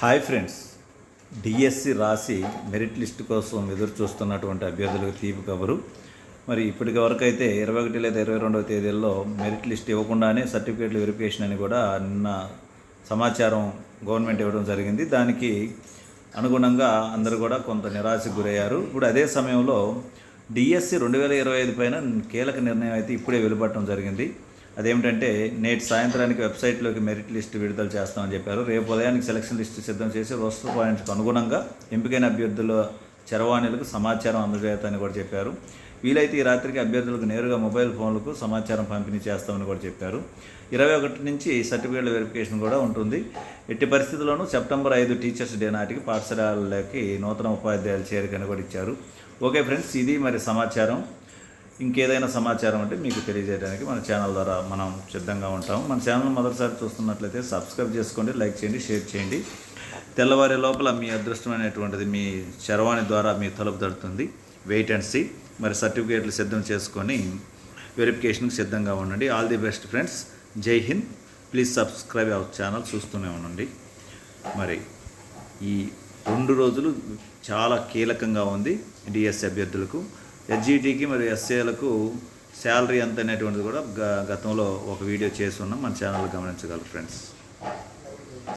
Hi friends. DSC రాసి merit list కోసం ఎదురు చూస్తున్నటువంటి అభ్యర్థులకు తీపి కబరు. మరి ఇప్పటికి వరకు అయితే ఇరవై ఒకటి లేదా ఇరవై రెండవ తేదీల్లో మెరిట్ లిస్ట్ ఇవ్వకుండానే సర్టిఫికేట్ల వెరిఫికేషన్ అని కూడా నిన్న సమాచారం గవర్నమెంట్ ఇవ్వడం జరిగింది. దానికి అనుగుణంగా అందరూ కూడా కొంత నిరాశకు గురయ్యారు. ఇప్పుడు అదే సమయంలో డిఎస్సి రెండు వేల ఇరవై ఐదు పైన కీలక నిర్ణయం అయితే ఇప్పుడే వెలువడటం జరిగింది. అదేమిటంటే నేటి సాయంత్రానికి వెబ్సైట్లోకి మెరిట్ లిస్ట్ విడుదల చేస్తామని చెప్పారు. రేపు ఉదయానికి సెలక్షన్ లిస్ట్ సిద్ధం చేసి రోస్టర్ పాయింట్స్కి అనుగుణంగా ఎంపికైన అభ్యర్థుల చరవాణిలకు సమాచారం అందజేస్తామని కూడా చెప్పారు. వీలైతే ఈ రాత్రికి అభ్యర్థులకు నేరుగా మొబైల్ ఫోన్లకు సమాచారం పంపిణీ చేస్తామని కూడా చెప్పారు. ఇరవై ఒకటి నుంచి సర్టిఫికేట్ల వెరిఫికేషన్ కూడా ఉంటుంది. ఎట్టి పరిస్థితుల్లోనూ సెప్టెంబర్ ఐదు టీచర్స్ డే నాటికి పాఠశాలలకి నూతన ఉపాధ్యాయుల చేరికని కూడా ఇచ్చారు. ఓకే ఫ్రెండ్స్ ఇది మరి సమాచారం. ఇంకేదైనా సమాచారం అంటే మీకు తెలియజేయడానికి మన ఛానల్ ద్వారా మనం సిద్ధంగా ఉంటాము. మన ఛానల్ మొదటిసారి చూస్తున్నట్లయితే సబ్స్క్రైబ్ చేసుకోండి లైక్ చేయండి షేర్ చేయండి. తెల్లవారే లోపల మీ అదృష్టమైనటువంటిది మీ చరవాణి ద్వారా మీ తలుపు తడుతుంది. వెయిట్ అండ్ సీ మరి సర్టిఫికేట్లు సిద్ధం చేసుకొని వెరిఫికేషన్కి సిద్ధంగా ఉండండి. ఆల్ ది బెస్ట్ ఫ్రెండ్స్ జై Hind please subscribe our channel చూస్తూనే ఉండండి. మరి ఈ రెండు రోజులు చాలా కీలకంగా ఉంది. డిఎస్ అభ్యర్థులకు ఎస్జిటికి మరియు ఎస్ఏలకు శాలరీ ఎంత అనేటువంటిది కూడా గతంలో ఒక వీడియో చేసి ఉన్నాం. మన ఛానల్ గమనించగలరు ఫ్రెండ్స్.